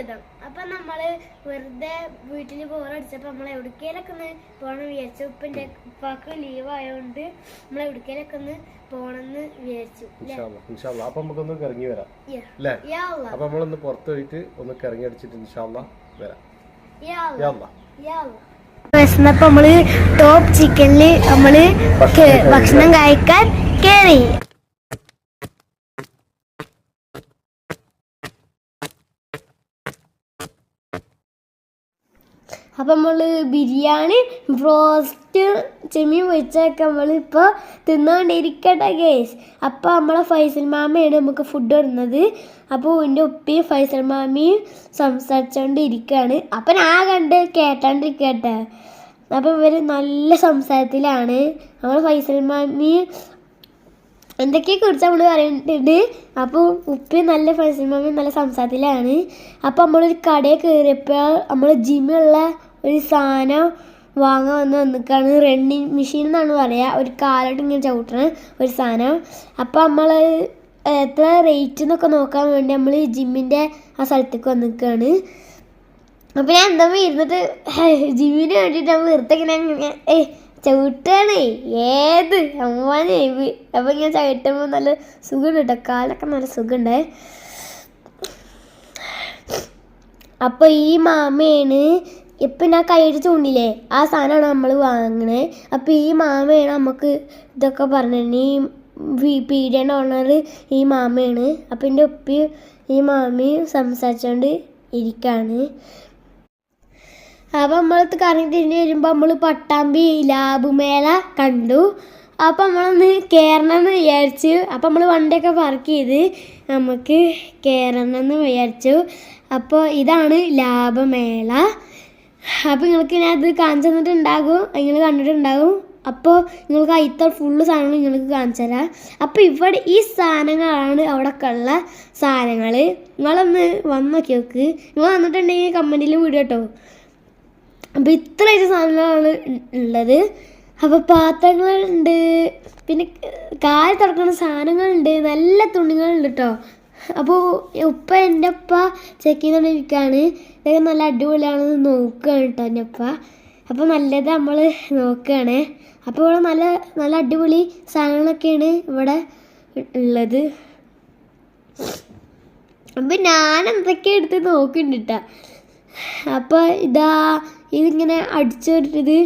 സ്വാഗതം അപ്പൊ നമ്മൾ വെറുതെ വീട്ടിൽ ബോറടിച്ചപ്പോ നമ്മൾ എവിടേക്കേലൊക്കെ ഒന്ന് പോകണം വിചാരിച്ചു ഉപ്പിന്റെ ഉപ്പാക്ക് ലീവ് ആയതുകൊണ്ട് നമ്മൾ എവിടേക്കേലൊക്കെ ഒന്ന് പോണെന്ന് വിചാരിച്ചു അപ്പൊ നമുക്കൊന്ന് കറങ്ങി വരാം. അല്ലേ. അപ്പൊ നമ്മളൊന്ന് പുറത്ത് പോയിട്ട് ഒന്ന് കറങ്ങി അടിച്ചിട്ട് ഇൻഷാല്ലാ വരാം യാ അല്ലാ. യാല്ലാ യാ അല്ലാ. വിശന്നപ്പോ നമ്മൾ ടോപ്പ് ചിക്കനിൽ നമ്മൾ ഭക്ഷണം ഭക്ഷണം കഴിക്കാൻ കേറി അപ്പം നമ്മൾ ബിരിയാണി ബ്രോസ്റ്റ് ചെമ്മീൻ പൊരിച്ചൊക്കെ നമ്മളിപ്പോൾ തിന്നുകൊണ്ടിരിക്കട്ടെ ഗേസ് അപ്പോൾ നമ്മളെ ഫൈസൽ മാമയാണ് നമുക്ക് ഫുഡ് ഇടുന്നത്. അപ്പോൾ എന്റെ ഉപ്പയും ഫൈസൽ മാമിയും സംസാരിച്ചുകൊണ്ടിരിക്കുകയാണ് അപ്പം ഞാൻ കണ്ട് കേട്ടാണ്ടിരിക്കട്ടെ. അപ്പം ഇവർ നല്ല സംസാരത്തിലാണ്. നമ്മൾ ഫൈസൽ മാമി എന്തൊക്കെ കുറിച്ച് നമ്മൾ പറയുന്നുണ്ട് അപ്പോൾ ഉപ്പി നല്ല ഫ്രണ്ട്സിനും നല്ല സംസാരത്തിലാണ്. അപ്പോൾ നമ്മളൊരു കടയിൽ കയറിയപ്പോൾ നമ്മൾ ജിമ്മിലുള്ള ഒരു സാധനം വാങ്ങാൻ വന്ന് വന്നിക്കാണ്. റണ്ണിങ് മെഷീൻ എന്നാണ് പറയുക ഒരു കാലോട്ട് ഇങ്ങനെ ചവിട്ടണ ഒരു സാധനം. അപ്പോൾ നമ്മൾ എത്ര റേറ്റ് എന്നൊക്കെ നോക്കാൻ വേണ്ടി നമ്മൾ ജിമ്മിന്റെ ആ സ്ഥലത്തേക്ക് വന്നിക്കാണ്. അപ്പോൾ ഞാൻ എന്താ ഇരുന്നിട്ട് ജിമ്മിന് വേണ്ടിയിട്ട് നമ്മൾ വെറുതെ ഇങ്ങനെ ഏയ് ചവിട്ടാണേ. ഏത്? അമ്മാനേ അപ്പോൾ ഇങ്ങനെ ചവിട്ടുമ്പോൾ നല്ല സുഖമുണ്ട് കേട്ടോ കാലൊക്കെ നല്ല സുഖമുണ്ട് അപ്പോൾ ഈ മാമയാണ് ഇപ്പൊ ഞാൻ കൈയിട്ട് ചൂണ്ടില്ലേ ആ സാധനമാണ് നമ്മൾ വാങ്ങണേ. അപ്പം ഈ മാമയാണ് നമുക്ക് ഇതൊക്കെ പറഞ്ഞത്. ഈ പീഡിയന്റെ ഓണർ ഈ മാമയാണ്. അപ്പം എന്റെ ഉപ്പി ഈ മാമയും സംസാരിച്ചുകൊണ്ട് ഇരിക്കുകയാണ് അപ്പം നമ്മൾ കറങ്ങി തിരിഞ്ഞ് വരുമ്പോൾ നമ്മൾ പട്ടാമ്പി ലാബുമേള കണ്ടു. അപ്പം നമ്മളൊന്ന് കയറണം എന്ന് വിചാരിച്ചു. അപ്പം നമ്മൾ വണ്ടിയൊക്കെ പാർക്ക് ചെയ്ത് നമുക്ക് കയറണം എന്ന് വിചാരിച്ചു. അപ്പോൾ ഇതാണ് ലാഭമേള അപ്പോൾ നിങ്ങൾക്ക് ഞാൻ അത് കാണിച്ചു തന്നിട്ടുണ്ടാകും. നിങ്ങൾ കണ്ടിട്ടുണ്ടാകും. അപ്പോൾ നിങ്ങൾക്ക് അതിലത്തെ ഫുള്ള് സാധനങ്ങൾ നിങ്ങൾക്ക് കാണിച്ചു തരാം. അപ്പോൾ ഇവിടെ ഈ സാധനങ്ങളാണ് അവിടെ ഉള്ള സാധനങ്ങൾ. നിങ്ങളൊന്ന് വന്ന് നോക്കി. നോക്ക് നിങ്ങൾ വന്നിട്ടുണ്ടെങ്കിൽ കമന്റിൽ വീഡിയോ കേട്ടോ. അപ്പോൾ ഇത്രയൊക്കെ സാധനങ്ങളാണ് ഉള്ളത്. അപ്പോൾ പാത്രങ്ങളുണ്ട് പിന്നെ കാൽ തുറക്കുന്ന സാധനങ്ങളുണ്ട് നല്ല തുണികളുണ്ട് കേട്ടോ. അപ്പോൾ ഉപ്പ എന്റെ ഉപ്പ ചെക്ക് ചെയ്തുകൊണ്ടിരിക്കുകയാണ് ഇതൊക്കെ നല്ല അടിപൊളിയാണെന്ന് നോക്കുകയാണ് കേട്ടോ എന്റെ ഉപ്പ. അപ്പോൾ നല്ലത് നമ്മൾ നോക്കുകയാണ് അപ്പോൾ ഇവിടെ നല്ല നല്ല അടിപൊളി സാധനങ്ങളൊക്കെയാണ് ഇവിടെ ഉള്ളത്. അപ്പം ഞാൻ എന്തൊക്കെ എടുത്ത് നോക്കുന്നുണ്ട് കേട്ടോ അപ്പോൾ ഇതാ ഇതിങ്ങനെ അടിച്ചോട്ടത്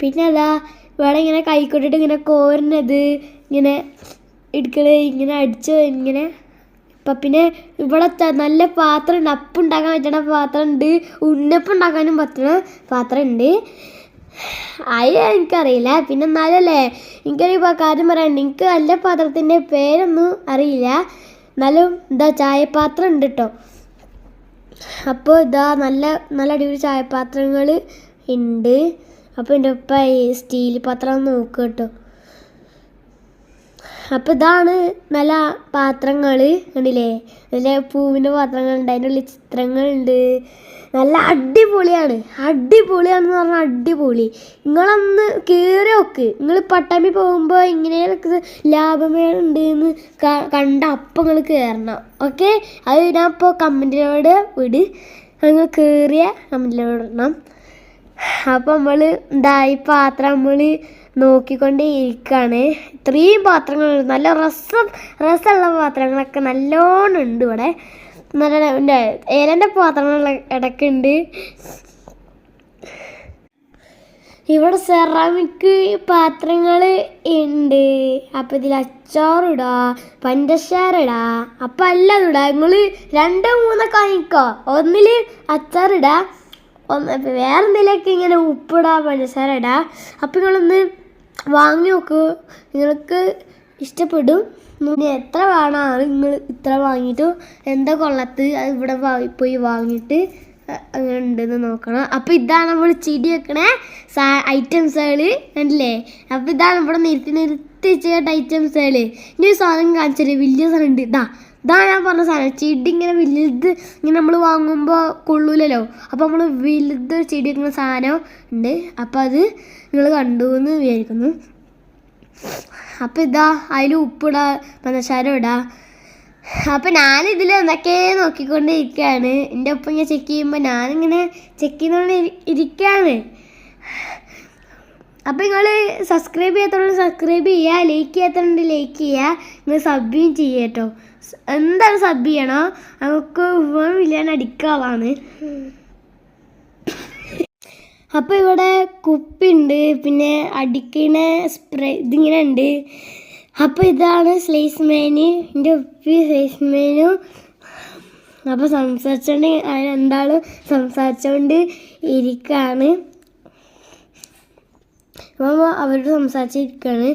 പിന്നെ അതാ ഇവിടെ ഇങ്ങനെ കൈക്കൊട്ടിട്ട് ഇങ്ങനെ കോരുന്നത്. ഇങ്ങനെ എടുക്കണത് ഇങ്ങനെ അടിച്ച് ഇങ്ങനെ. ഇപ്പം പിന്നെ ഇവിടെ നല്ല പാത്രം ഉണ്ട് അപ്പം ഉണ്ടാക്കാൻ പറ്റണ പാത്രം ഉണ്ട് ഉണ്ണപ്പം ഉണ്ടാക്കാനും പറ്റണ പാത്രം ഉണ്ട് അത് എനിക്കറിയില്ല. പിന്നെ എന്നാലല്ലേ എനിക്കൊരു കാര്യം പറയാനുണ്ട്. എനിക്ക് നല്ല പാത്രത്തിന്റെ പേരൊന്നും അറിയില്ല. എന്നാലും എന്താ ചായപാത്രം ഉണ്ട് കേട്ടോ അപ്പോൾ ഇതാ നല്ല നല്ല അടിപൊളി ചായപാത്രങ്ങൾ ഉണ്ട്. അപ്പോൾ എന്റെ ഉപ്പ ഈ സ്റ്റീൽ പാത്രം നോക്കുക കേട്ടോ അപ്പോൾ ഇതാണ് നല്ല പാത്രങ്ങൾ കണ്ടില്ലേ? നല്ല പൂവിന്റെ പാത്രങ്ങളുണ്ട് അതിന്റെ ഉള്ളിൽ ചിത്രങ്ങളുണ്ട്. നല്ല അടിപൊളിയാണ്. അടിപൊളിയാണെന്ന് പറഞ്ഞാൽ അടിപൊളി. നിങ്ങളൊന്ന് കയറി നോക്ക്. നിങ്ങൾ പട്ടാമ്പി പോകുമ്പോൾ ഇങ്ങനെയൊക്കെ ലാഭമേളുണ്ട് എന്ന് കണ്ട അപ്പം നിങ്ങൾ കയറണം ഓക്കെ? അത് ഞാൻ ഇപ്പോൾ കമന്റിലൂടെ വിട്. നിങ്ങൾ കയറിയ കമന്റിലൂടെ ഇടണം. അപ്പം നമ്മൾ എന്താ ഈ പാത്രം നമ്മൾ നോക്കിക്കൊണ്ടേ ഇരിക്കുകയാണ് ഇത്രയും പാത്രങ്ങൾ നല്ല രസം രസമുള്ള പാത്രങ്ങളൊക്കെ നല്ലോണം ഉണ്ട് ഇവിടെ. നല്ല ഏലന്റെ പാത്രങ്ങൾ ഇടയ്ക്കുണ്ട്. ഇവിടെ സെറാമിക് പാത്രങ്ങൾ ഉണ്ട്. അപ്പം ഇതിൽ അച്ചാറിടാ പഞ്ചസാര ഇടാ അപ്പം അല്ലാതെ ഇടാ. നിങ്ങൾ രണ്ടോ മൂന്നൊക്കെ വാങ്ങിക്കോ. ഒന്നിൽ അച്ചാറിടാ ഒന്ന് ഇപ്പം വേറെ എന്തെങ്കിലുമൊക്കെ ഇങ്ങനെ ഉപ്പിടാ പഞ്ചസാര ഇടാ. അപ്പം നിങ്ങളൊന്ന് വാങ്ങി നോക്കൂ നിങ്ങൾക്ക് ഇഷ്ടപ്പെടും. ഇനി എത്ര വേണമാണ് നിങ്ങൾ ഇത്ര വാങ്ങിയിട്ട് എന്താ കൊള്ളത്ത്? അത് ഇവിടെ പോയി വാങ്ങിയിട്ട് അങ്ങനെ ഉണ്ടെന്ന് നോക്കണം. അപ്പോൾ ഇതാണ് നമ്മൾ ചെടി വെക്കണ സാ ഐറ്റംസുകൾ അല്ലേ അപ്പോൾ ഇതാണ് ഇവിടെ നിർത്തി നിർത്തി വെച്ച ഐറ്റംസുകൾ ഇനി ഒരു സാധനം കാണിച്ചാൽ വലിയ സാധനം ഉണ്ട് ഇതാ ഇതാണ് ഞാൻ പറഞ്ഞ സാധനം. ചെടി ഇങ്ങനെ വലുത് ഇങ്ങനെ നമ്മൾ വാങ്ങുമ്പോൾ കൊള്ളൂലല്ലോ. അപ്പോൾ നമ്മൾ വലുത് ചെടി വെക്കുന്ന സാധനം ഉണ്ട്. അപ്പോൾ അത് നിങ്ങൾ കണ്ടു എന്ന് വിചാരിക്കുന്നു. അപ്പോൾ ഇതാ അതിൽ ഉപ്പിടാ പഞ്ചസാര ഇടാ. അപ്പം ഞാനിതിൽ എന്തൊക്കെ നോക്കിക്കൊണ്ടിരിക്കുകയാണ് എന്റെ ഒപ്പം ഇങ്ങനെ ചെക്ക് ചെയ്യുമ്പോൾ ഞാനിങ്ങനെ ചെക്ക് ചെയ്തുകൊണ്ട് ഇരി- ഇരിക്കുകയാണ് അപ്പം നിങ്ങൾ സബ്സ്ക്രൈബ് ചെയ്യാത്തവരോട് സബ്സ്ക്രൈബ് ചെയ്യുക ലൈക്ക് ചെയ്യാത്തതുകൊണ്ട് ലൈക്ക് ചെയ്യുക നിങ്ങൾ സബ്യും ചെയ്യുക കേട്ടോ സ് എന്തായാലും സബ് ചെയ്യണോ? നമുക്ക് വൺ മില്യൺ അടിക്കാളാണ് ഇവിടെ കുപ്പിയുണ്ട് പിന്നെ അടിക്കണ സ്പ്രേ ഇതിങ്ങനെ ഉണ്ട്. അപ്പോൾ ഇതാണ് സ്ലേസ്മേന് എന്റെ ഉപ്പി സ്ലൈസ് മേനും. സംസാരിച്ചോണ്ട് രണ്ടാളും സംസാരിച്ചോണ്ട് ഇരിക്കുകയാണ് അപ്പം അവരോട് സംസാരിച്ചിരിക്കുകയാണ്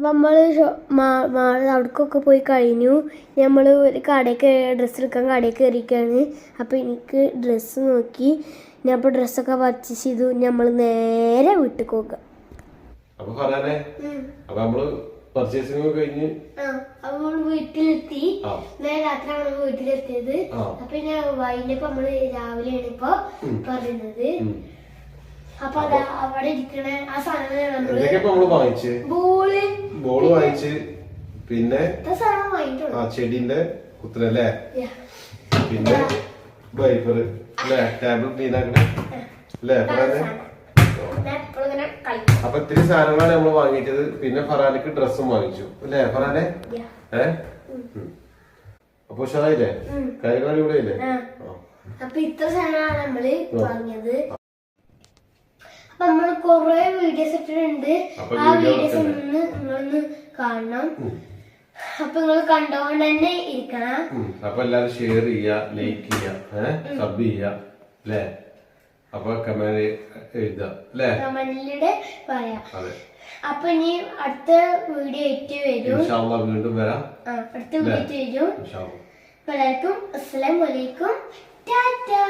അപ്പം നമ്മൾ അവിടേക്കൊക്കെ പോയി കഴിഞ്ഞു. നമ്മൾ ഒരു കടയ്ക്ക് ഡ്രസ്സ് എടുക്കാൻ കടയിൽ കയറിയിരിക്കുകയാണ് അപ്പോൾ എനിക്ക് ഡ്രസ്സ് നോക്കി. ഞാൻ അപ്പോൾ ഡ്രസ്സൊക്കെ പർച്ചേസ് ചെയ്തു. നമ്മൾ നേരെ വീട്ടിൽ പോകുക അപ്പോൾ പറയാനേ അപ്പോൾ നമ്മൾ പർച്ചേസിംഗ് കഴിഞ്ഞ് അപ്പോൾ വീട്ടിലെത്തി. നേരെ രാത്രിയാണ് നമ്മൾ വീട്ടിലെത്തിയത്. അപ്പൊ ഞാൻ വൈകിട്ട് നമ്മൾ രാവിലെയാണ് ഇപ്പൊ പറയുന്നത്. അപ്പൊ അതാ അവിടെ ഇരിക്കണ ആ സാധനങ്ങളാണ് നമ്മൾ എന്തൊക്കെ ഇപ്പൊ നമ്മൾ വാങ്ങിച്ച് ബോൾ. ബോൾ വാങ്ങിച്ച് പിന്നെ ഇത്ര സാധനം വാങ്ങിയിട്ടുള്ളൂ. ആ ചെടിന്റെ കുത്തലല്ലേ? Yeah. പിന്നെ വൈഫർ. അല്ലേ? ടേബിൾ ക്ലീൻ ആക്കണേ? അല്ലേ? പറയാനേ ഞാൻ എപ്പോഴും ഇങ്ങനെ കളിക്കും. അപ്പൊ ഇത്തിരി സാധനങ്ങളാണ് നമ്മൾ വാങ്ങിച്ചത്. പിന്നെ ഫറാനക്ക് ഡ്രസ്സും വാങ്ങിച്ചു. അല്ലേ ഫറാനെ? Yeah. ഏ? ഉം. അപ്പൊ ഉഷാറായില്ലേ. കാര്യങ്ങൾ ഇവിടെ ഇല്ലേ ആ. അപ്പൊ ഇത്ര സാധനമാണ് നമ്മൾ വാങ്ങിയത്. നമ്മൾ കുറെ വീഡിയോസ് ഇട്ടിട്ടുണ്ട്. ആ വീഡിയോസ് ഒന്ന് നിങ്ങളൊന്ന് കാണണം. അപ്പൊ നിങ്ങൾ കണ്ടോണ്ട് തന്നെ ഇരിക്കണം. അപ്പൊ എല്ലാരും ഷെയർ ചെയ്യാ ലൈക്ക് ചെയ്യാ ഏഹ് സബ് ചെയ്യാ അല്ലേ? അപ്പൊ കമന്റ് അല്ലേ? കമന്റിലൂടെ പറയാ. അപ്പൊ ഇനി അടുത്ത വീഡിയോ ആയിട്ട് വരും. വീണ്ടും വരാം. അടുത്ത വീഡിയോ ആയിട്ട് വരും. എല്ലാവർക്കും അസ്സലാമു അലൈക്കും. ടാറ്റാ.